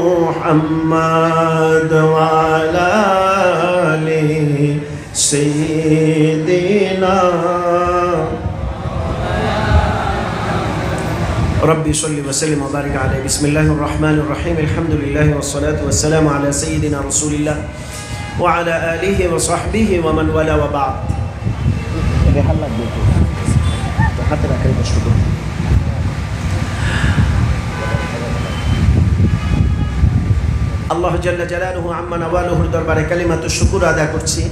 محمد وعلى آل سيدنا. ربي صل وسلم وبارك عليه بسم الله الرحمن الرحيم. الحمد لله والصلاة والسلام على سيدنا رسول الله وعلى آله وصحبه ومن والاه وبعد. আল্লাহ জাল্লা জালালুহু আম্মা নওয়ালুহুর দরবারে কালিমাতু শুকুর আদা করছি।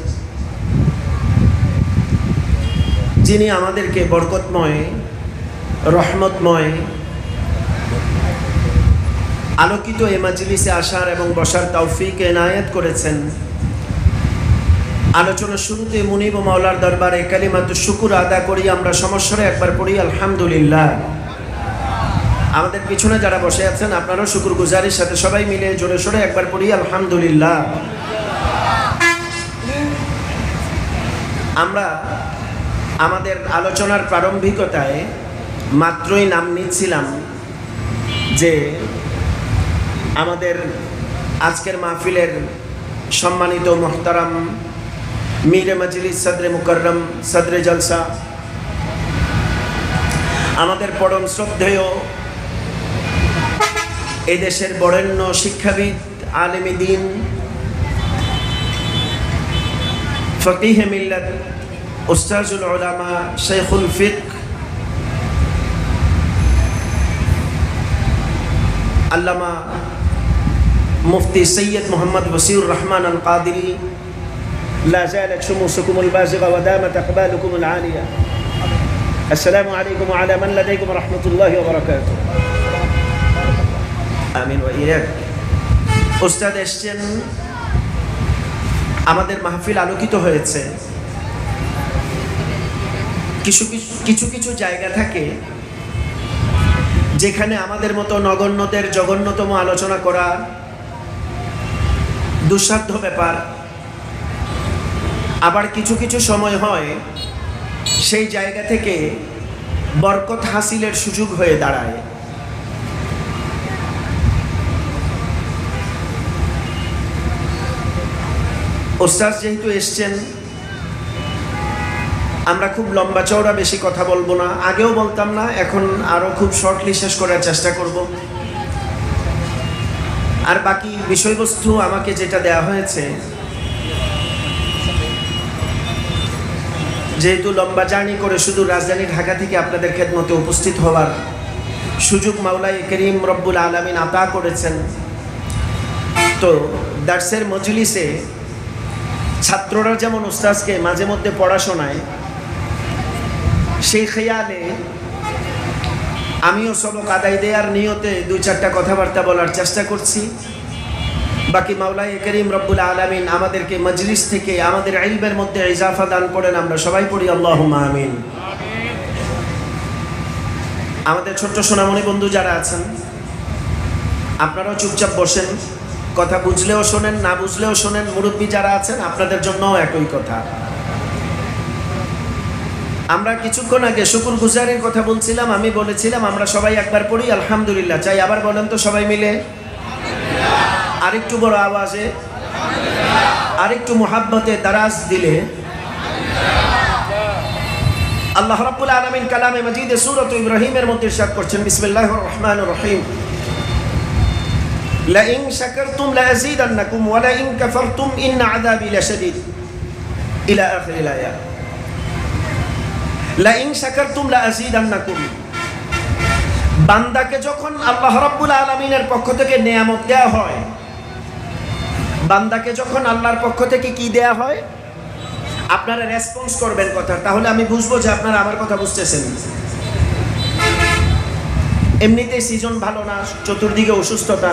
যিনি আমাদেরকে বরকতময়, রহমতময়, আলোকিত এ মাজলিসে আসার এবং বসার তৌফিক এনায়েত করেছেন। আলোচনার শুরুতে মুনিব মাওলার দরবারে কালিমাতু শুকুর আদা করি, আমরা সমস্যারে একবার পড়ি, আলহামদুলিল্লাহ। আমাদের পিছনে যারা বসে আছেন, আপনারাও শুকুর গুজারির সাথে সবাই মিলে জোরে সোরে একবার পড়ি, আলহামদুলিল্লাহ। আমরা আমাদের আলোচনার প্রারম্ভিকতায় মাত্রই নাম নিচ্ছিলাম যে আমাদের আজকের মাহফিলের সম্মানিত মোহতারাম মীর মজলিস সদরে মুকররম সদরে জলসা। আমাদের পরম শ্রদ্ধেয় এদেশের বরেণ্য শিক্ষাবিদ আলেমী দিন ফকিহে মিল্লাত উস্তাজুল ওলামা শেখুল ফিক আল্লামা মুফতি সৈয়দ মোহাম্মদ বসিউর রহমান আল কাদিরি لا زالت شموسكم البازغة ودامت أقبالكم العالية السلام عليكم وعلى من لديكم ورحمة الله وبركاته আমিন ওয়াইয়াক ওস্তাদ এসছেন। আমাদের মাহফিল আলোকিত হয়েছে। কিছু কিছু কিছু কিছু জায়গা থাকে যেখানে আমাদের মতো নগণ্যদের জঘন্যতম আলোচনা করা দুঃসাধ্য ব্যাপার। আবার কিছু কিছু সময় হয় সেই জায়গা থেকে বরকত হাসিলের সুযোগ হয়ে দাঁড়ায়। ওস্তাদ যেহেতু এসছেন, আমরা খুব লম্বা চওড়া বেশি কথা বলব না। আগেও বলতাম না, এখন আরও খুব শর্টলি শেষ করার চেষ্টা করব। আর বাকি বিষয়বস্তু আমাকে যেটা দেয়া হয়েছে, যেহেতু লম্বা জার্নি করে শুধু রাজধানী ঢাকা থেকে আপনাদের খেদমতে উপস্থিত হওয়ার সুযোগ মাওলাই করিম রব্বুল আলমিন আতা করেছেন, তো দার্সের মজলিসে ছাত্ররা যেমন উস্তাজকে মাঝে মধ্যে পড়াশোনায়, সেই খেয়ালে আমিও সবক আদায় দেওয়ার নিয়তে দুই চারটা কথাবার্তা বলার চেষ্টা করছি। বাকি মাওলাই করিম রব্বুল আলমিন আমাদেরকে মজলিস থেকে আমাদের ইলমের মধ্যে ইজাফা দান করেন, আমরা সবাই পড়ি আল্লাহ আমিন। আমাদের ছোট্ট সোনামণি বন্ধু যারা আছেন, আপনারাও চুপচাপ বসেন। কথা বুঝলেও শোনেন, না বুঝলেও শোনেন, মুরব্বী যারা আছেন, আপনাদের জন্যও একই কথা। আমরা কিছুক্ষণ আগে শুকুর গুজারের কথা বলছিলাম, আমি বলেছিলাম, আমরা সবাই একবার পড়ি, আলহামদুলিল্লাহ। চাই আবার বলেন তো সবাই মিলে। আরেকটু বড় আওয়াজে। আরেকটু মোহাব্বতে দারাজ দিলে। আল্লাহ রাব্বুল আলামিন কালামে মজিদে সূরাত ইব্রাহিমের মধ্যে ইরশাদ করছেন, বিসমিল্লাহির রহমানির রহিম। লাইং শাকারতুম লাযীদান্নাকুম ওয়া লাইং কাফারতুম ইন আযাবি লাশাদীদ ইলা আখিরিল আয়াত লাইং শাকারতুম লাযীদান্নাকুম বান্দাকে যখন আল্লাহ রাব্বুল আলামিনের পক্ষ থেকে নেয়ামত দেওয়া হয়, বান্দাকে যখন আল্লাহর পক্ষ থেকে কি দেয়া হয়? আপনারা রেসপন্স করবেন কথা তাহলে আমি বুঝব যে আপনারা আমার কথা বুঝতেছেন। এমনিতেই সিজন ভালো না, চতুর্দিকে অসুস্থতা।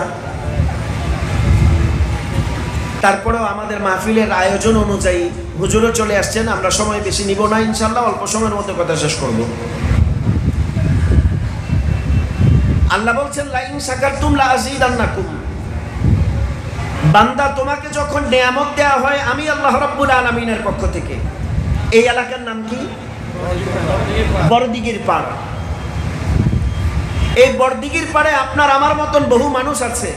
তারপরেও আমাদের মাহফিলের আয়োজন অনুযায়ী হুজুরও চলে আসছেন, আমরা সময় বেশি নিব না ইনশাল্লাহ অল্প সময়ের মধ্যে কথা শেষ করব। আল্লাহ বলছেন, লাইন সাকার তুমলা আজিদ আন্নাকুম বান্দা তোমাকে যখন নেয়ামত দেওয়া হয়, আমি আল্লাহ রব্বুল আলমিনের পক্ষ থেকে। এই এলাকার নাম কি? বড়দিগির পাড়। এই বড়দিগির পাড়ে আপনার, আমার মতন বহু মানুষ আছে।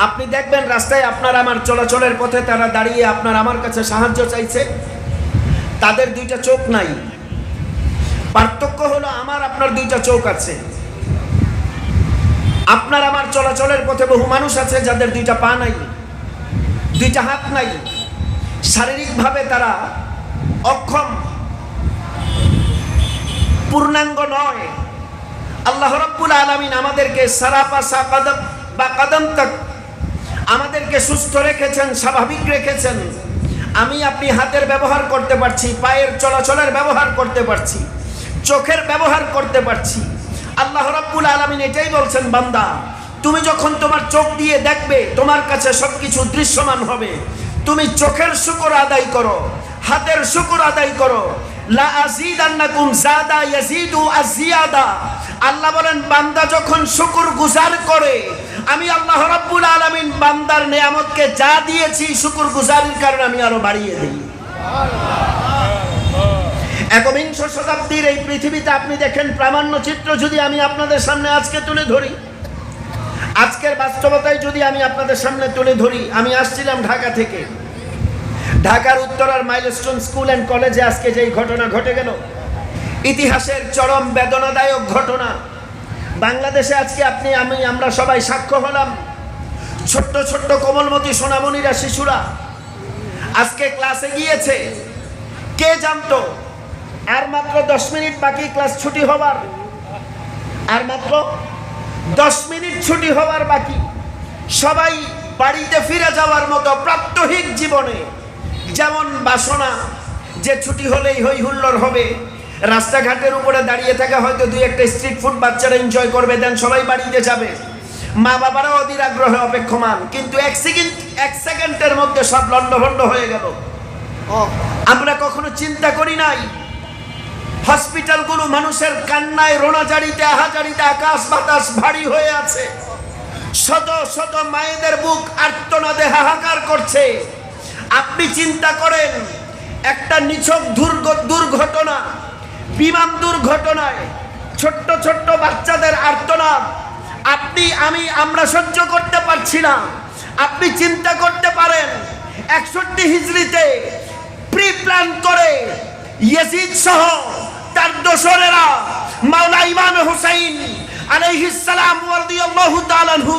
আপনি দেখবেন রাস্তায় আপনার আমার চলাচলের পথে তারা দাঁড়িয়ে আপনার আমার কাছে সাহায্য চাইছে। তাদের দুইটা চোখ নাই। পার্থক্য হলো আমার, আপনার দুইটা চোখ আছে। আপনার আমার চলাচলের পথে বহু মানুষ আছে যাদের দুইটা পা নাই, দুইটা হাত নাই। শারীরিকভাবে তারা অক্ষম। পূর্ণাঙ্গ নয়। আল্লাহ রব্বুল আলমিন আমাদেরকে সারাপাসা কদম বা কদম তক আমাদেরকে সুস্থ রেখেছেন, স্বাভাবিক রেখেছেন। আমি আপনি হাতের ব্যবহার করতে পারছি, পায়ের চলাচলের ব্যবহার করতে পারছি, চোখের ব্যবহার করতে পারছি। আল্লাহ রব্বুল আলমিন এটাই বলছেন, বান্দা, তুমি যখন তোমার চোখ দিয়ে দেখবে, তোমার কাছে সবকিছু দৃশ্যমান হবে। তুমি চোখের শুকর আদায় করো, হাতের শুকর আদায় করো। আল্লাহ বলেন, বান্দা যখন শুকুর গুজার করে আমি আল্লাহ রাব্বুল আলামিন বান্দার নিয়ামতকে যা দিয়েছি শুকুর গুজারের কারণে আমি আরও বাড়িয়ে দিই। একবিংশ শতাব্দীর এই পৃথিবীতে আপনি দেখেন, প্রামাণ্য চিত্র যদি আমি আপনাদের সামনে আজকে তুলে ধরি, আজকের বাস্তবতায় যদি আমি আপনাদের সামনে তুলে ধরি, আমি আসছিলাম ঢাকা থেকে। ঢাকার উত্তরার মাইলস্টোন স্কুল অ্যান্ড কলেজে আজকে যেই ঘটনা ঘটে গেল, ইতিহাসের চরম বেদনাদায়ক ঘটনা বাংলাদেশে আজকে আপনি, আমি, আমরা সবাই সাক্ষ্য হলাম। ছোট্ট ছোট্ট কোমলমতি সোনামণিরা, শিশুরা। আজকে ক্লাসে গিয়েছে। কে জানতো? আর মাত্র দশ মিনিট বাকি, ক্লাস ছুটি হবার। আর মাত্র দশ মিনিট ছুটি হবার বাকি। সবাই বাড়িতে ফিরে যাওয়ার মতো প্রাত্যহিক জীবনে যেমন বাসনা, যে ছুটি হলেই হই হুল্লোড় হবে রাস্তাঘাটের উপরে দাঁড়িয়ে থাকা হয়তো দুই একটা স্ট্রিট ফুড বাচ্চারা এনজয় করবে দেন সবাই বাড়িতে যাবে। মা বাবারাও অধীর আগ্রহে অপেক্ষমান কিন্তু এক সেকেন্ড এক সেকেন্ডের মধ্যে সব লন্ডভন্ড হয়ে গেল। আমরা কখনো চিন্তা করি নাই হসপিটালগুলো মানুষের কান্নায় রোনাজারিতে আহাজারিতে আকাশ বাতাস ভারী হয়ে আছে। শত শত মায়েদের বুক আর্তনাদে হাহাকার করছে। আপনি চিন্তা করেন একটা নিছক দুর্গ- দুর্ঘটনা বিমান দুর্ঘটনায় ছোট্ট ছোট্ট বাচ্চাদের আর্তনাদ। আপনি, আমি, আমরা সহ্য করতে পারছি না। আপনি চিন্তা করতে পারেন, একষট্টি হিজড়িতে প্রি প্ল্যান করে ইয়েজিদ সহ তার দোসরেরা মাওলা ইমাম হুসাইন আলাইহিস সালাম রাদিয়াল্লাহু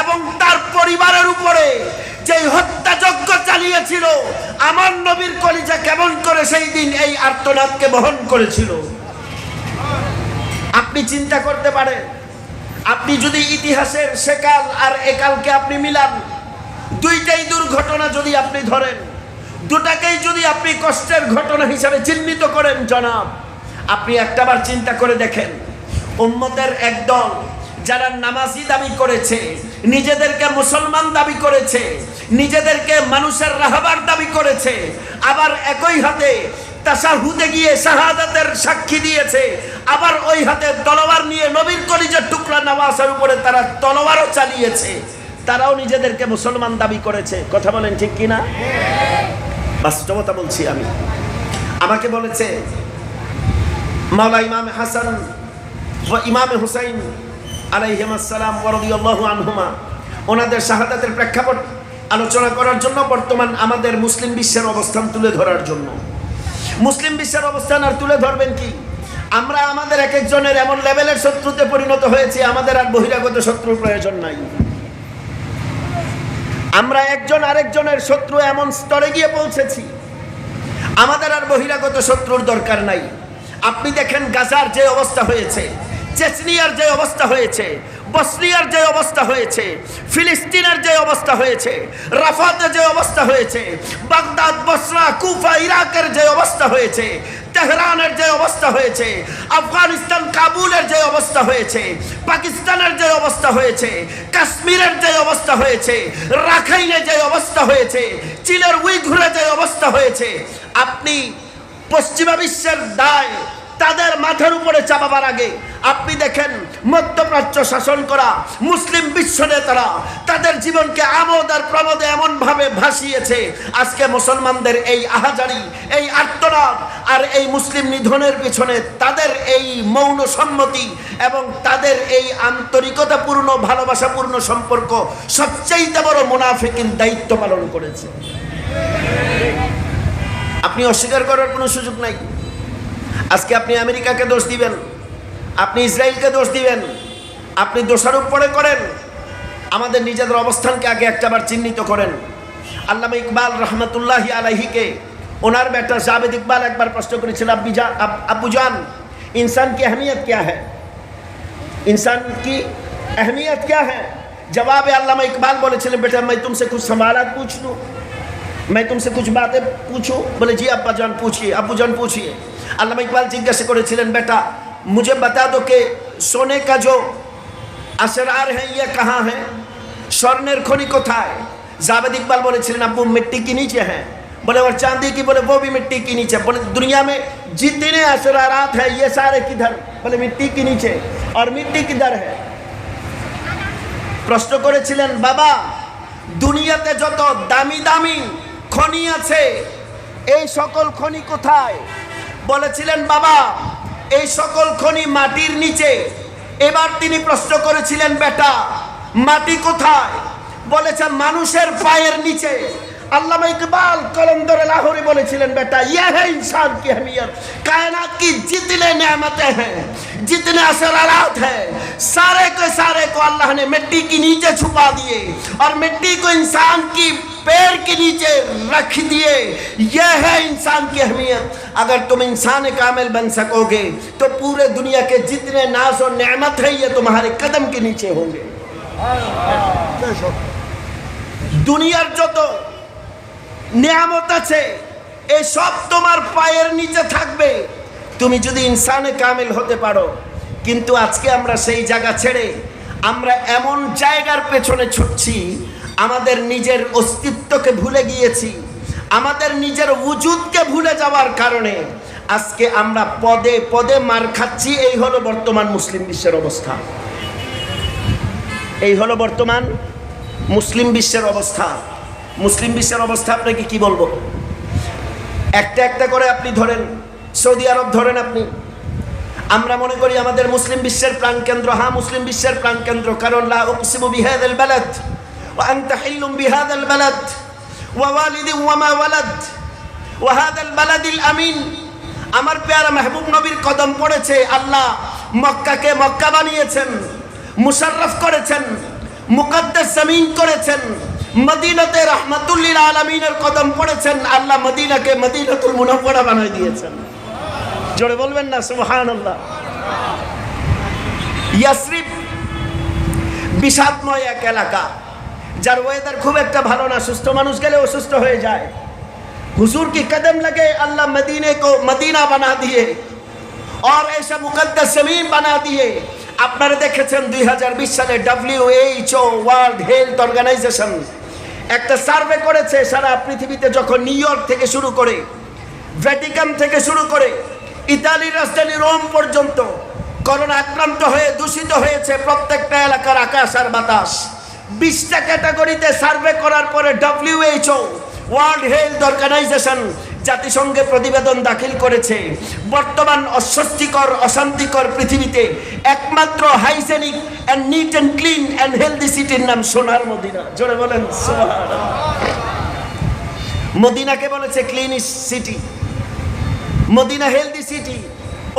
এবং তার পরিবারের উপরে যে হত্যাযজ্ঞ চালিয়েছিল, আমার নবীর কলিজা কেমন করে সেই দিন এই আর্তনাদকে বহন করেছিল? আপনি চিন্তা করতে পারেন, আপনি যদি ইতিহাসের সেকাল আর একালকে আপনি মিলান, দুইটাই দুর্ঘটনা যদি আপনি ধরেন, দুটাকেই যদি আপনি কষ্টের ঘটনা হিসাবে চিহ্নিত করেন, জনাব, আপনি একটাবার চিন্তা করে দেখেন, উম্মতের একদল যারা নামাজি দাবি করেছে নিজেদেরকে মুসলমান দাবি করেছে, নিজেদেরকে মানুষের রাহবার দাবি করেছে, আবার একই হাতে তাসাহুদে গিয়ে শাহাদাতের সাক্ষী দিয়েছে, আবার ওই হাতে তলোয়ার নিয়ে নবীর কলিজের টুকরা নামাজের উপরে তারা তলোয়ারও চালিয়েছে, তারাও নিজেদেরকে মুসলমান দাবি করেছে। কথা বলেন ঠিক কিনা? বাস্তবতা বলছি আমি। আমাকে বলেছে, মাওলা ইমাম হাসান ইমাম হুসাইন আলাইহিমাসালাম ওরদিয়াল্লাহু আনহুমা। ওনাদের শাহাদাতের প্রেক্ষাপট আলোচনা করার জন্য বর্তমান আমাদের মুসলিম বিশ্বের অবস্থান তুলে ধরার জন্য। মুসলিম বিশ্বের অবস্থান আর তুলে ধরবেন কি? আমরা আমাদের এক একজনের এমন লেভেলের শত্রুতে পরিণত হয়েছি, আমাদের আর বহিরাগত শত্রুর প্রয়োজন নাই। আমরা একজন আরেকজনের শত্রু এমন স্তরে গিয়ে পৌঁছেছি, আমাদের আর বহিরাগত শত্রুর দরকার নাই। আপনি দেখেন গাজার যে অবস্থা হয়েছে চেচনিয়ার যে অবস্থা হয়েছে বসনিয়ার যে অবস্থা হয়েছে ফিলিস্তিনের যে অবস্থা হয়েছে রাফাতে যে অবস্থা হয়েছে বাগদাদ বসরা কুফা ইরাকের যে অবস্থা হয়েছে তেহরানের যে অবস্থা হয়েছে আফগানিস্তান কাবুলের যে অবস্থা হয়েছে পাকিস্তানের যে অবস্থা হয়েছে কাশ্মীরের যে অবস্থা হয়েছে রাখাইনে যে অবস্থা হয়েছে চীনের উইঘুরে যে অবস্থা হয়েছে আপনি পশ্চিমা বিশ্বের দায় তাদের মাথার উপরে চাপাবার আগে আপনি দেখেন মধ্যপ্রাচ্য শাসন করা মুসলিম বিশ্ব নেতারা তাদের জীবনকে আমোদ আর প্রমোদে এমনভাবে ভাসিয়েছে। আজকে মুসলমানদের এই আহাজারি, এই আর্তনাদ আর এই মুসলিম নিধনের পিছনে তাদের এই মৌন সম্মতি এবং তাদের এই আন্তরিকতাপূর্ণ, ভালোবাসাপূর্ণ সম্পর্ক সবচেয়ে বড় মুনাফিকিন দায়িত্ব পালন করেছে। আপনি অস্বীকার করার কোনো সুযোগ নাই? আজকে আপনি আমেরিকাকে দোষ দিবেন, আপনি ইসরায়েলকে দোষ দিবেন, আপনি দোষারোপ পরে করেন, আমাদের নিজেদের অবস্থানকে আগে একটাবার চিহ্নিত করেন। আল্লাহ ইকবাল রহমতুল্লাহ আলাহিকে ওনার বেটা জাবেদ ইকবাল একবার প্রশ্ন করেছিল, আব্বি জান আব্বু জান इंसान की अहमियत क्या হ্যাঁ इंसान की अहमियत क्या है जवाब अल्लामा इकबाल बोले चले बेटा मैं तुमसे कुछ सवाल पूछ लूँ मैं तुमसे कुछ बातें पूछूँ बोले जी अब्बा जान पूछिए अबू जान अल्लामा इकबाल जिज्ञासा করেছিলেন बेटा मुझे बता दो कि सोने का जो असरार है ये कहाँ है স্বর্ণের খনি কোথায় জাবেদ ইকবাল বলেছিলেন আব্বু मिट्टी के नीचे है बोले और चांदी की बोले वो भी मिट्टी के नीचे बोले दुनिया में जितने असरारात है ये सारे किधर बोले मिट्टी के नीचे और मिट्टी किधर है প্রশ্ন করেছিলেন বাবা দুনিয়াতে যত দামি দামি খনি আছে এই সকল খনি কোথায় বলেছিলেন, বাবা, এই সকল খনি মাটির নিচে। এবার তিনি প্রশ্ন করেছিলেন, বেটা, মাটি কোথায়? বলেছে মানুষের পায়ের নিচে। আল্লামা ইকবাল কলন্দর লাহোরি বলেছিলেন বেটা ইয়ে হ্যাঁ ইনসান কি হমিয়ত কায়নাত কি জিতনে নিয়ামতেं हैं जितने असरारात हैं सारे के सारे को अल्लाह ने मिट्टी के नीचे छुपा दिए और मिट्टी को इंसान की पैर के नीचे रख दिए यह है इंसान की अहमियत अगर तुम इंसान कामिल बन सकोगे तो पूरे दुनिया के जितने नाज और नेमत है ये तुम्हारे कदम के नीचे होंगे दुनियार जो तो নিয়ামত আছে। এই সব তোমার পায়ের নিচে থাকবে। তুমি যদি ইনসানে কামিল হতে পারো, কিন্তু আজকে আমরা সেই জায়গা ছেড়ে আমরা এমন জায়গার পেছনে ছুটছি, আমাদের নিজের অস্তিত্বকে ভুলে গিয়েছি, আমাদের নিজের উজুদকে ভুলে যাওয়ার কারণে আজকে আমরা পদে পদে মার খাচ্ছি। এই হলো বর্তমান মুসলিম বিশ্বের অবস্থা। এই হলো বর্তমান মুসলিম বিশ্বের অবস্থা। মুসলিম বিশ্বের অবস্থা আপনাকে কি বলব? একটা একটা করে আপনি ধরেন, সৌদি আরব ধরেন আপনি। আমরা মনে করি আমাদের মুসলিম বিশ্বের প্রাণকেন্দ্র হ্যাঁ মুসলিম বিশ্বের প্রাণকেন্দ্র। কারণ ওয়া বালাদিল আমিন। আমার পেয়ারা মেহবুব নবীর কদম পড়েছে, আল্লাহ মক্কাকে মক্কা বানিয়েছেন, মুশাররফ করেছেন, মুকদ্দাস জমিন করেছেন মদিনাতে রহমাতুল্লিল আলমিনের কদম পড়েছেন আল্লাহ মদিনাকে মদিনাতুল মুনাফরা বানিয়ে দিয়েছেন জোরে বলবেন না সুবহান আল্লাহ ইয়াসরিফ বিষাদময় এক এলাকা যার ওয়েদার খুব একটা ভালো না সুস্থ মানুষ গেলে অসুস্থ হয়ে যায় हुजूर की कदम लगे अल्लाह मदीने को मदीना बना दिए और ऐसा मुकद्दस जमीन बना दिए আপনারা দেখেছেন দুই সালে ডাব্লিউএইচও ওয়ার্ল্ড হেলথ অর্গানাইজেশন একটা সার্ভে করেছে সারা পৃথিবীতে যখন নিউ ইয়র্ক থেকে শুরু করে, ভ্যাটিকান থেকে শুরু করে, ইতালির রাজধানী রোম পর্যন্ত করোনা আক্রান্ত হয়ে দূষিত হয়েছে প্রত্যেকটা এলাকার আকাশ আর বাতাস। বিশটা ক্যাটাগরিতে সার্ভে করার পরে ডাব্লিউএইচও ওয়ার্ল্ড হেলথ অর্গানাইজেশন জাতিসংঘে প্রতিবেদন দাখিল করেছে, বর্তমান অস্বস্তিকর, অশান্তিকর পৃথিবীতে একমাত্র hygienic and neat and clean and healthy সিটির নাম সোনার মদিনা। জোরে বলেন। মদিনাকে বলেছে clean city Medina healthy city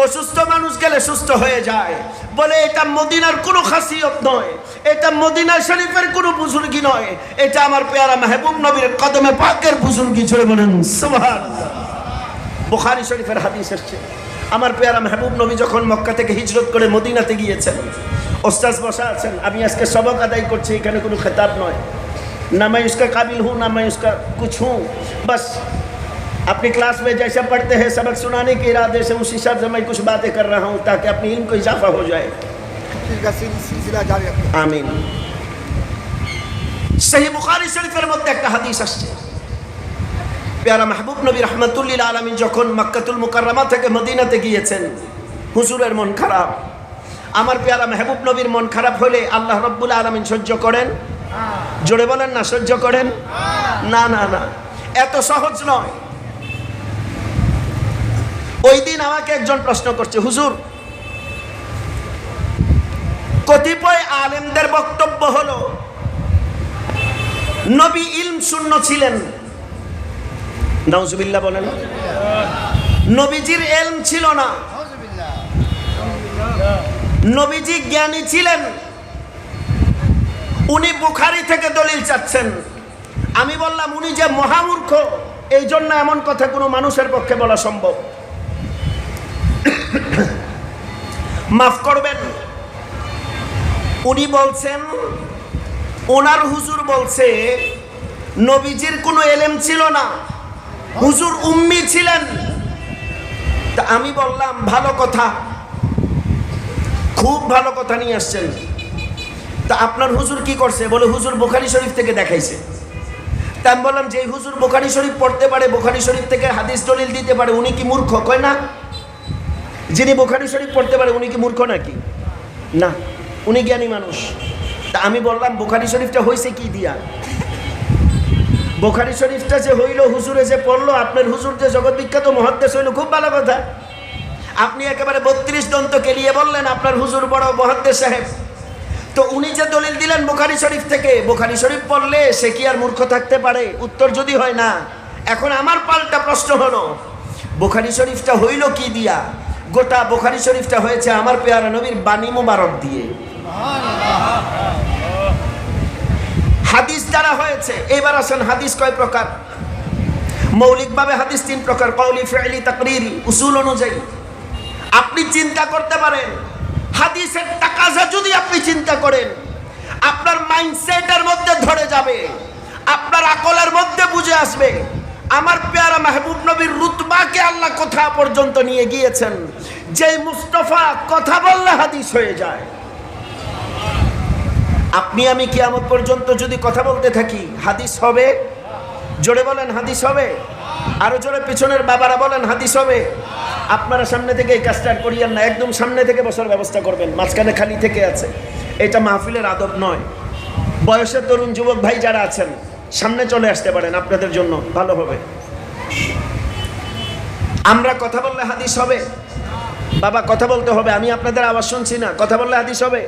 অসুস্থ মানুষ গেলে সুস্থ হয়ে যায়। বলে, এটা মদিনার কোনো খাসিয়ত নয়। এটা মদিনা শরীফের কোনো বুজুর্গি নয়। এটা আমার পেয়ারা মাহবুব নবীর কদমে পাকের বুজুর্গি। ছড়ে বলেন বোখারি বুখারি শরীফের হাদিস এসছে। আমার পেয়ারা মাহবুব নবী যখন মক্কা থেকে হিজরত করে মদিনাতে গিয়েছেন ওস্তাজ বসা আছেন, আমি আজকে সবক আদায় করছি, এখানে কোনো খেতাব নয়। না মাই উসকা কাবিল হু, না মাই উসকা কুছ হু। বাস अपनी क्लास में जैसे पढ़ते हैं सबक सुनाने के इरादे से उस हिसाब से मैं कुछ बातें कर रहा हूँ ताकि अपनी इल्म को इजाफा हो जाए इसका सिल- सिलसिला जारी रखें আমিন সেই বুখারী শরীফের মধ্যে একটা হাদিস আসছে পেয়ারা মাহবুব নবী রহমতুল্লিল আলমী যখন মক্কাতুল মুকাররমা থেকে মদিনাতে গিয়েছেন হুজুরের মন খারাপ আমার পেয়ারা মেহবুব নবীর মন খারাপ হলে আল্লাহ রব্বুল আলমিন সহ্য করেন জোরে বলেন না সহ্য করেন না না না এত সহজ নয় ওই দিন আমাকে একজন প্রশ্ন করছে, হুজুর, কতিপয় আলেমদের বক্তব্য হলো, নবী ইলম শূন্য ছিলেন। নাউজুবিল্লাহ বলেন। নবীজির এলম ছিল না। নবীজি জ্ঞানী ছিলেন। উনি বুখারি থেকে দলিল চাচ্ছেন। আমি বললাম, উনি যে মহামূর্খ এই জন্য এমন কথা কোনো মানুষের পক্ষে বলা সম্ভব। মাফ করবেন। উনি বলছেন, ওনার হুজুর বলছে, নবীজির কোনো এলেম ছিল না। হুজুর উম্মি ছিলেন। তা আমি বললাম, ভালো কথা। খুব ভালো কথা নিয়ে আসছেন। তা আপনার হুজুর কি করছে? বলে, হুজুর বোখারি শরীফ থেকে দেখাইছে। তা আমি বললাম, যে হুজুর বোখারি শরীফ পড়তে পারে, বোখারি শরীফ থেকে হাদিস দলিল দিতে পারে, উনি কি মূর্খ? কয় না। যিনি বোখারি শরীফ পড়তে পারে, উনি কি মূর্খ নাকি? না, উনি জ্ঞানী মানুষ। তা আমি বললাম, বোখারি শরীফটা হয়েছে কি দিয়া? বোখারি শরীফটা যে হইল, হুজুরে যে পড়ল, আপনার হুজুর যে জগৎ বিখ্যাত মহাদ্দেশ হইল, খুব ভালো কথা। আপনি একেবারে বত্রিশ দন্ত কেলিয়ে বললেন, আপনার হুজুর বড় মহাদ্দেশ সাহেব। তো উনি যে দলিল দিলেন বোখারি শরীফ থেকে, বোখারি শরীফ পড়লে সে কি আর মূর্খ থাকতে পারে? উত্তর যদি হয় না। এখন আমার পাল্টা প্রশ্ন হলো, বোখারি শরীফটা হইল কি দিয়া? গোটা বোখারি শরীফটা হয়েছে আমার পেয়ারা নবীর বাণী মুবারক দিয়ে। হাদিস দ্বারা হয়েছে। এবার আসেন হাদিস কয় প্রকার? মৌলিকভাবে হাদিস তিন প্রকার কৌলি ফেলি, তাকরিরি, উসুল অনুযায়ী। আপনি চিন্তা করতে পারেন, হাদিসের টাকাজা যদি আপনি চিন্তা করেন, আপনার মাইন্ডসেটের মধ্যে ধরে যাবে, আপনার আকলের মধ্যে বুঝে আসবে। আমার পেয়ারা মাহবুব নবীর রুতবাকে আল্লাহ কোথা পর্যন্ত নিয়ে গিয়েছেন। যেই মুস্তফা কথা বললে হাদিস হয়ে যায়। আপনি, আমি কিয়ামত পর্যন্ত যদি কথা বলতে থাকি, হাদিস হবে? জোরে বলেন, হাদিস হবে? আরও জোরে পিছনের বাবারা বলেন, হাদিস হবে? আপনারা সামনে থেকে এই কাজটা করিয়েন না, একদম সামনে থেকে বসার ব্যবস্থা করবেন, মাঝখানে খালি থেকে আছে। এটা মাহফিলের আদব নয়। বয়সের তরুণ যুবক ভাই যারা আছেন সামনে চলে আসতে পারেন, আপনাদের জন্য ভালো হবে। আমরা কথা বললে হাদিস হবে। বাবা, কথা বলতে হবে, আমি আপনাদের আওয়াজ শুনছি না, কথা বললে হাদিস হবে।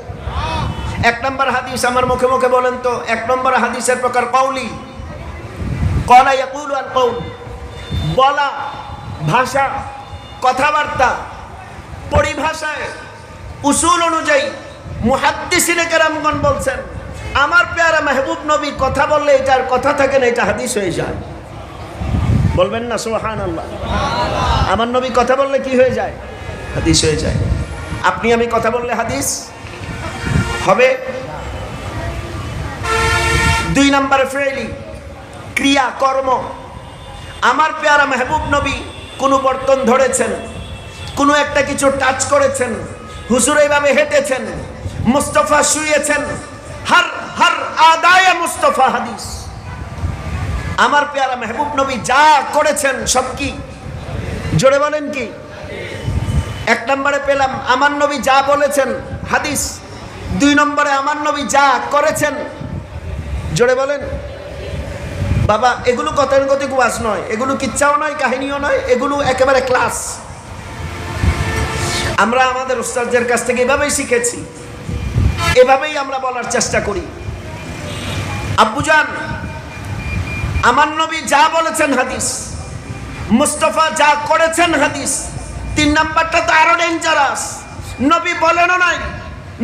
এক নম্বর হাদিস আমার মুখে মুখে বলেন তো, এক নম্বর হাদিসের প্রকার কৌলি কলা কৌল বলা, ভাষা, কথাবার্তা, পরিভাষায়, উসুল অনুযায়ী মুহাদ্দিসিনে কেরামগণ বলছেন আমার পেয়ারা মেহবুব নবী কথা বললে এটার কথা থাকে না, এটা হাদিস হয়ে যায়। বলবেন না সোহান আল্লাহ আমার নবী কথা বললে কি হয়ে যায়? হাদিস হয়ে যায়। আপনি আমি কথা বললে হাদিস? হবে? দুই নম্বরে ফেলি ক্রিয়া, কর্ম। আমার পেয়ারা মেহবুব নবী কোনো বর্তন ধরেছেন, কোনো একটা কিছু টাচ করেছেন, হুজুর এইভাবে হেঁটেছেন, মুস্তফা শুয়েছেন, হার হার আদায় মুস্তফা হাদিস। আমার পেয়ারা মেহবুব নবী যা করেছেন সব কি? জোরে বলেন কি? এক নম্বরে পেলাম, আমার নবী যা বলেছেন হাদিস। দুই নম্বরে আমার নবী যা করেছেন, জোরে বলেন। বাবা, এগুলো গতানুগতিক ওয়াজ নয়, এগুলো কিচ্ছাও নয়, কাহিনীও নয়, এগুলো একেবারে ক্লাস। আমরা আমাদের উস্তাদদের কাছ থেকে এভাবেই শিখেছি, এভাবেই আমরা বলার চেষ্টা করি। আব্বুজান আমার নবী যা বলেছেন হাদিস, মুস্তফা যা করেছেন হাদিস, তিন নাম্বারটা তো আরও ডেঞ্জারাস নবী বলেনও নাই,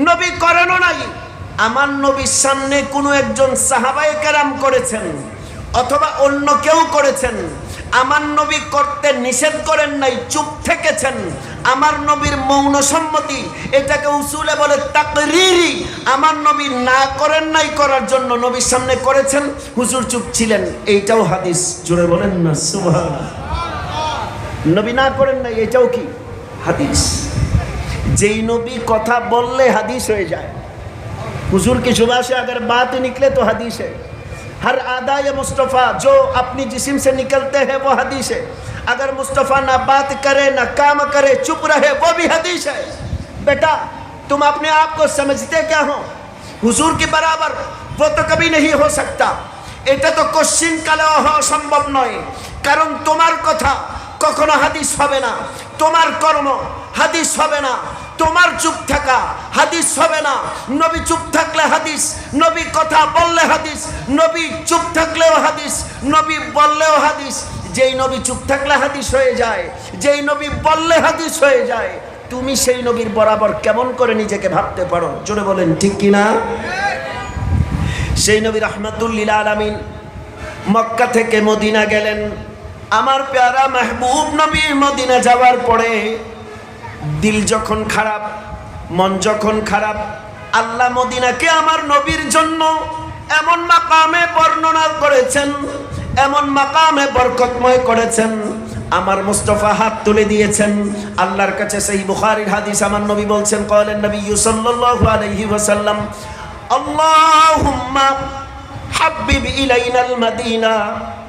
নবী করেনও নাই। আমার নবীর সামনে কোনো একজন সাহাবায়ে কেরাম করেছেন, অথবা অন্য কেউ করেছেন, আমার নবী করতে নিষেধ করেন নাই, চুপ থেকেছেন আমার নবীর মৌন সম্মতি এটাকে উসুলে বলে তাকরিরি আমার নবী না করেন নাই করার জন্য নবীর সামনে করেছেন হুজুর চুপ ছিলেন এইটাও হাদিস জোরে বলেন না সুবহান নবী না করেন নাই এটাও কি হাদিস যেই নবী কথা বললে হাদিস হয়ে যায় हुजूर की जुबा से अगर बात निकले तो हदीस है हर आदा ये मुस्तफ़ा जो अपनी जिस्म से निकलते हैं वो हदीस है अगर मुस्तफ़ा ना बात करे ना काम करे चुप रहे वो भी हदीस है बेटा तुम अपने आप को समझते क्या हो हुजूर के बराबर वो तो कभी नहीं हो सकता এটা তো কোশ্চিন কালেও হওয়া সম্ভব নয় কারণ তোমার কথা কখনো হাদিস হবে না তোমার কর্ম হাদিস হবে না তোমার চুপ থাকা হাদিস হবে না। নবী চুপ থাকলে হাদিস, নবী কথা বললে হাদিস, নবী চুপ থাকলেও হাদিস, নবী বললেও হাদিস। যেই নবী চুপ থাকলে হাদিস হয়ে যায়, যেই নবী বললে হাদিস হয়ে যায়, তুমি সেই নবীর বরাবর কেমন করে নিজেকে ভাবতে পারো? জোরে বলেন, ঠিক কিনা সেই নবী রহমতুল্লিল আলমিন মক্কা থেকে মদিনা গেলেন। আমার প্যারা মেহবুব নবী মদিনা যাওয়ার পরে দিল যখন খারাপ, মন যখন খারাপ, আল্লাহ মদিনাকে আমার নবীর জন্য এমন মাকামে বর্ণনা করেছেন, এমন মাকামে বরকতময় করেছেন। আমার মুস্তফা হাত তুলে দিয়েছেন। আল্লাহর কাছে সেই বুখারীর হাদিস আমার নবী বলছেন কলেন নবী সাল্লাল্লাহু আলাইহি ওয়াসাল্লাম, আল্লাহুম্মা হাব্বিব ইলাইনাল মাদিনা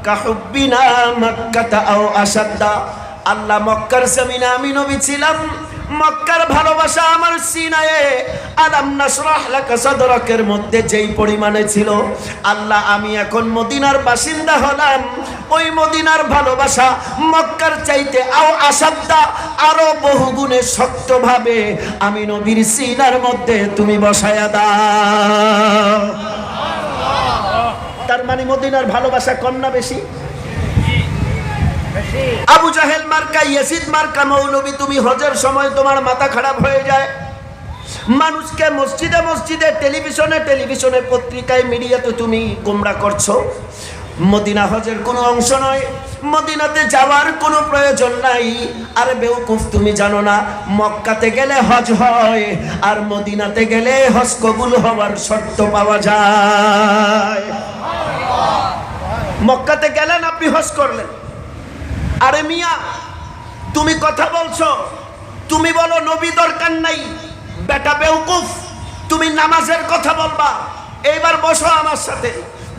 কাহুব্বিনা মক্কাতা আও আসাদ্দা আল্লাহ মক্কার জমিনে আমি নবী ছিলাম মক্কার ভালোবাসা আমার সিনায়ে। আলাম নাসরাহ লাকা সাদরাকের মধ্যে যেই পরিমাণে ছিল, আল্লাহ আমি এখন মদিনার বাসিন্দা হলাম। ওই মদিনার ভালোবাসা মক্কার চাইতে আও আসাদ্দা আরও বহুগুণে শক্তভাবে আমি নবীর সিনার মধ্যে তুমি বসায়া দাও। তার মানে মদিনার ভালোবাসা কম না বেশি আবু জাহেল মার্কা, ইয়াসিদ মার্কা, মৌলবী, তুমি হজের সময় তোমার মাথা খারাপ হয়ে যায়। মানুষকে মসজিদে মসজিদে, টেলিভিশনে টেলিভিশনে, পত্রিকায়, মিডিয়াতে তুমি গোমরা করছ। মদিনা হজের কোনো অংশ নয়। মদিনাতে যাওয়ার কোনো প্রয়োজন নাই। আর বেউকুফ, তুমি জানো না, মক্কাতে গেলে হজ হয়, আর মদিনাতে গেলে হজ কবুল হওয়ার শর্ত পাওয়া যায়। মক্কাতে গেলেন, আপনি হজ করলেন। আরে মিয়া, তুমি কথা বলছো। তুমি বলো নবী দরকার নাই। বেটা বেউকুফ, তুমি নামাজের কথা বলবা। এইবার বসো আমার সাথে।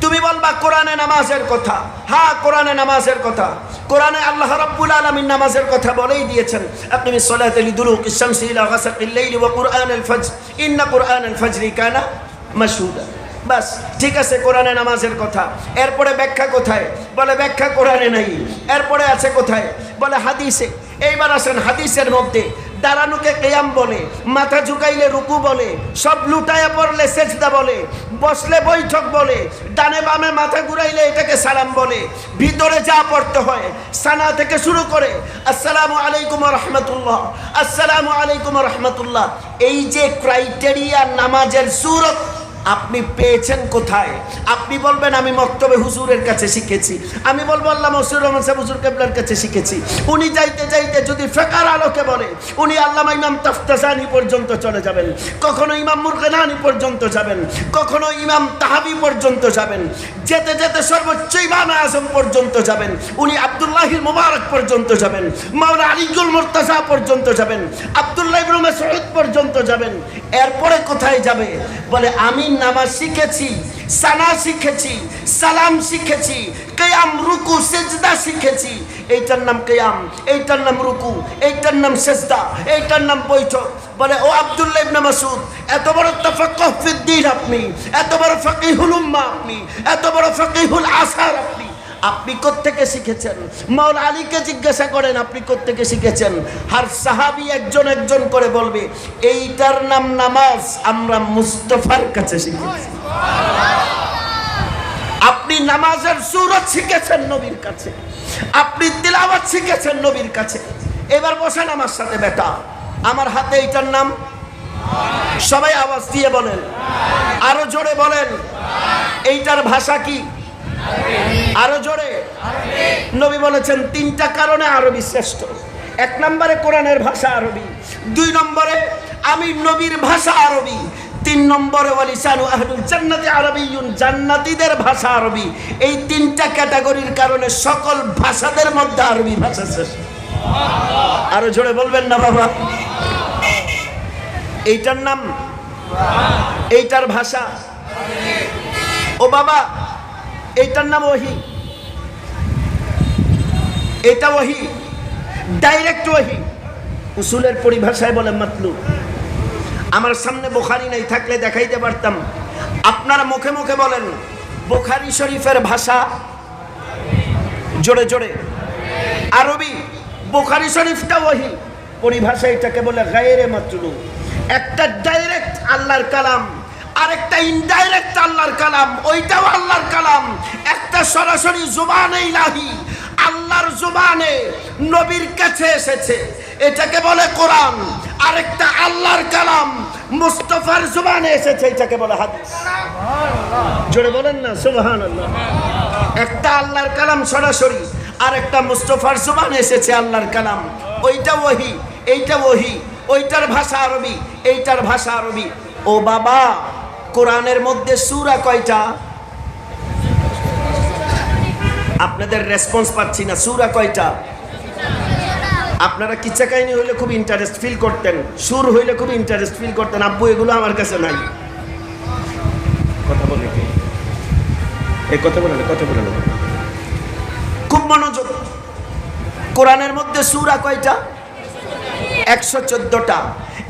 তুমি বলবা, কোরআনে নামাজের কথা। হা, কোরআনে নামাজের কথা। কোরআনে আল্লাহ রাব্বুল আলামিন নামাজের কথা বলেই দিয়েছেন। আপনি সালাত আলি দুরুক ইসলাম সিলা গাসাকিল লাইল ওয়া কুরআন আল ইন্না কুরআন ফজরি কানা মাশহুদা। বাস, ঠিক আছে, কোরআনে নামাজের কথা। এরপরে ব্যাখ্যা কোথায়? বলে, ব্যাখ্যা কোরআনে নাই। এরপরে আছে কোথায়? বলে, হাদিসে। এইবার আসেন হাদিসের মধ্যে। দাঁড়ানোকে কেয়াম বলে, মাথা ঝুঁকাইলে রুকু বলে, সব লুটায়া পড়লে সেজদা বলে, বসলে বৈঠক বলে, ডানে বামে মাথা ঘুরাইলে এটাকে সালাম বলে। ভিতরে যা পড়তে হয়, সানা থেকে শুরু করে, আসসালামু আলাইকুম রহমতুল্লাহ, আসসালামু আলাইকুম রহমতুল্লাহ। এই যে ক্রাইটেরিয়া নামাজের সুরত আপনি পেয়েছেন কোথায়? আপনি বলবেন, আমি মক্তবে হুজুরের কাছে শিখেছি। আমি বলব, আল্লাহ মসুর রহমান সাহেব হুজুর কেবলার কাছে শিখেছি। উনি যাইতে যাইতে যদি ফেকার আলোকে বলে, উনি আল্লামা ইমাম তাফতাসানি পর্যন্ত চলে যাবেন, কখনো ইমাম মুরগেনানি পর্যন্ত যাবেন, কখনো ইমাম তাহাবি পর্যন্ত যাবেন, যেতে যেতে সর্বোচ্চ ইমাম আজম পর্যন্ত যাবেন, উনি আব্দুল্লাহির মোবারক পর্যন্ত যাবেন, মাওলা আলিগুল মুর্তাজা পর্যন্ত যাবেন, আব্দুল্লাহ ইবনে মাসউদ পর্যন্ত যাবেন। এরপরে কোথায় যাবে? বলে, আমি নামাজ শিখেছি, সানা শিখেছি, সালাম শিখেছি, কেয়াম, রুকু, সেজদা শিখেছি। এইটার নাম কেয়াম, এইটার নাম রুকু, এইটার নাম সেজদা, এইটার নাম বৈঠক। বলে, ও আবদুল্লাহ মাসউদ, এত বড় তাফাক্কুহ ফিদ্দিন আপনি, এত বড় ফাকিহুল উম্মাহ আপনি, এত বড় ফাকিহুল আসার আপনি আপনি কোত্থেকে শিখেছেন? মাওলা আলীকে জিজ্ঞাসা করেন, আপনি কোত্থেকে শিখেছেন? আর সাহাবি একজন একজন করে বলবে, এইটার নাম নামাজ আমরা মুস্তফার কাছে শিখেছি। আপনি নামাজের সুরত শিখেছেন নবীর কাছে। আপনি তিলাওয়াত শিখেছেন নবীর কাছে। এবার বসেন আমার সাথে, বেটা। আমার হাতে এইটার নাম? সবাই আওয়াজ দিয়ে বলেন। আরও জোরে বলেন। এইটার ভাষা কি? আরও জোরে। নবী বলেছেন, তিনটা কারণে আরবি শ্রেষ্ঠ। এক নম্বরে কোরআনের ভাষা আরবি, দুই নম্বরে আমি নবীর ভাষা আরবি, তিন নম্বরে ওয়ালিসানু আহলুল জান্নাতি আরবিয়ুন, জান্নাতীদের ভাষা আরবি। এই তিনটা ক্যাটাগরির কারণে সকল ভাষাদের মধ্যে আরবি ভাষা শ্রেষ্ঠ। আরও জোরে বলবেন না বাবা? এইটার নাম, এইটার ভাষা। ও বাবা এইটার নাম ওহি। এটা ওহি। ডাইরেক্ট ওহি। উসুলের পরিভাষায় বলে মাতলু আমার সামনে বোখারি নাই থাকলে দেখাইতে পারতাম। আপনারা মুখে মুখে বলেন, বোখারি শরীফের ভাষা জোরে জোরে। আরবি, বোখারি শরীফটা ওহি। পরিভাষা এটাকে বলে গায়েরে মাতলু একটা ডাইরেক্ট আল্লাহর কালাম। আরেকটা ইনডাইরেক্ট আল্লাহর কালাম, ওইটাও আল্লাহর কালাম। একটা সরাসরি জুবানে ইলাহি, আল্লাহর জুবানে নবীর কাছে এসেছে। এটাকে বলে কোরআন। আরেকটা আল্লাহর কালাম, মুস্তফার জুবানে এসেছে, এটাকে বলে হাদিস। জোরে বলেন না, সুবহানাল্লাহ। একটা আল্লাহর কালাম সরাসরি আর একটা মুস্তফার জুবান এসেছে আল্লাহর কালাম। ওইটা ওহি এইটা ওহি ওইটার ভাষা আরবি, এইটার ভাষা আরবি। ও বাবা! কোরআনের মধ্যে সূরা কয়টা? আপনাদের রেসপন্স পাচ্ছি না। সূরা কয়টা? আপনারা কিচ্ছা কাহিনী হইলে খুব ইন্টারেস্ট ফিল করতেন। সুর হইলে খুব ইন্টারেস্ট ফিল করতেন। আব্বু, এগুলো আমার কাছে নাই। কথা বলে এই কথা বলে কথা বলে খুব মনোযোগ। কোরআনের মধ্যে সুরা কয়টা? একশো চোদ্দটা।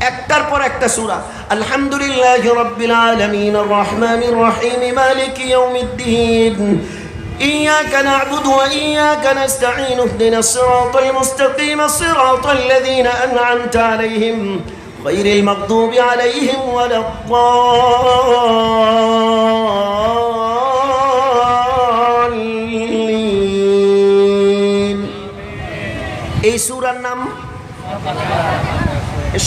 একটার পর একটা সুরা আলহামদুলিল্লাহ রব্বিল আলামিন রহমানির রহিম মালিক ইয়াউমিদ্দিন إياك نعبد وإياك نستعين اهدنا الصراط المستقيم صراط الذين أنعمت عليهم غير المغضوب عليهم ولا الضالين এই সুরার নাম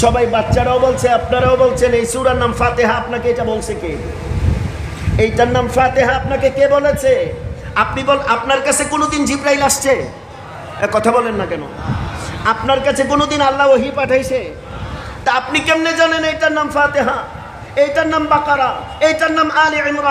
সবাই বাচ্চারাও বলছে, আপনারাও বলছেন, এই সুরার নাম ফাতেহা আপনাকে এটা বলছে কে? এইটার নাম ফাতেহা আপনাকে কে বলেছে? আপনি বল, আপনার কাছে কোনোদিন জিব্রাইল আসছে? কথা বলেন না কেন? আপনার কাছে কোনোদিন আল্লাহ ওহি পাঠাইছে? তা আপনি কেমনে জানেন এইটার নাম ফাতেহা? এইটার নাম বাকারা? এইটার নাম আলী ইমরান?